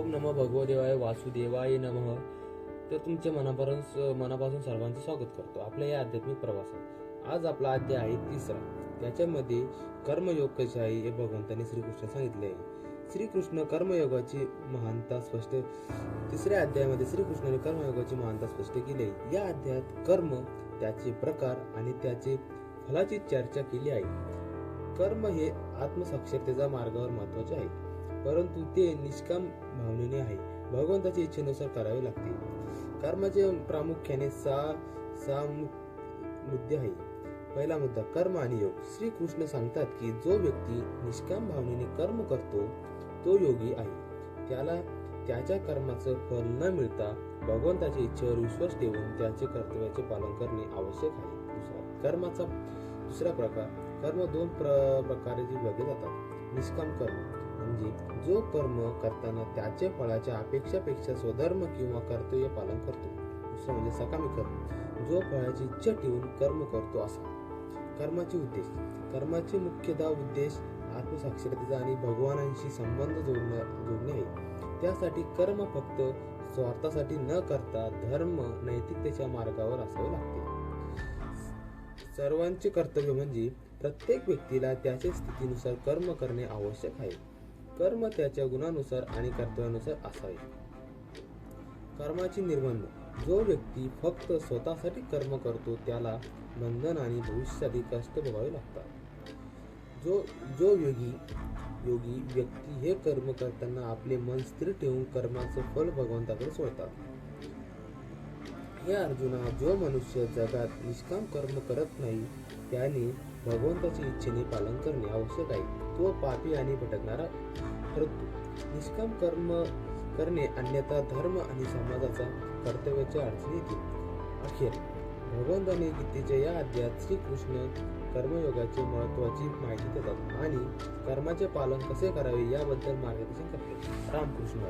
ओम नमः भगवदेवाय वासुदेवाय नमः. तर तुमच्या मनापासून मनापासून सर्वांचं स्वागत करतो. आपल्या या आध्यात्मिक प्रवासात. आज आपला अध्याय आहे तिसरा. त्याच्यामध्ये कर्मयोग कसे आहे हे भगवंताने श्रीकृष्ण सांगितले आहे. श्रीकृष्ण कर्मयोगाची महानता स्पष्ट तिसऱ्या अध्यायामध्ये श्रीकृष्णाने कर्मयोगाची महानता स्पष्ट केली आहे. या अध्यायात कर्म त्याचे प्रकार आणि त्याचे फलाची चर्चा केली आहे. कर्म हे आत्मसाक्षरतेचा मार्गावर महत्त्वाचे आहे. परंतु ते निष्काम भावनेने आहे. भगवंताच्या इच्छेनुसार करावे लागते. कर्माचे प्रामुख्याने सहा सहा मु- मुद्दे आहे. पहिला मुद्दा कर्म आणि योग. श्री कृष्ण सांगतात की जो व्यक्ती निष्काम भावनेने कर्म करतो तो योगी आहे. त्याला त्याच्या कर्माचं फल न मिळता भगवंताच्या इच्छेवर विश्वास ठेवून त्याचे कर्तव्याचे पालन करणे आवश्यक आहे. दुसरा कर्माचा दुसरा प्रकार कर्म दोन प्र प्रकारे विभागले जातात. निष्काम कर्म. म्हणजे जो कर्म करताना त्याचे फळाच्या अपेक्षापेक्षा स्वधर्म किंवा कर्तव्य पालन करतो. दुसरं म्हणजे सकामी कर्म. जो फळाची इच्छा ठेवून कर्म करतो असा. कर्माचे उद्देश. कर्माचे मुख्यतः उद्देश आत्मसाक्षरतेचा आणि भगवानांशी संबंध जोडणं जोडणे आहे. त्यासाठी कर्म फक्त स्वार्थासाठी न करता धर्म नैतिकतेच्या मार्गावर असावे लागते. सर्वांचे कर्तव्य म्हणजे प्रत्येक व्यक्तीला त्याच्या स्थितीनुसार कर्म करणे आवश्यक आहे. कर्म त्याच्या गुणानुसार आणि कर्तव्यानुसार असावे. कर्माची निर्बंध. जो व्यक्ती फक्त स्वतःसाठी कर्म करतो त्याला बंधन आणि भविष्यासाठी कष्ट भोगावे लागतात. जो जो योगी योगी व्यक्ती हे कर्म करताना आपले मन स्थिर ठेवून कर्माचं फल भगवंताकडे सोडतात. हे अर्जुना जो मनुष्य जगात निष्काम कर्म करत नाही त्याने भगवंताच्या इच्छेने पालन करणे आवश्यक आहे. तो पापी आणि भटकणारा ठरतो निष्काम कर्म करणे अन्यथा धर्म आणि समाजाचा कर्तव्याच्या अडचणी येते. अखेर भगवंताने गीतेच्या या अध्यात श्रीकृष्ण कर्मयोगाचे महत्वाची माहिती देतात आणि कर्माचे पालन कसे करावे याबद्दल मार्गदर्शन करते रामकृष्ण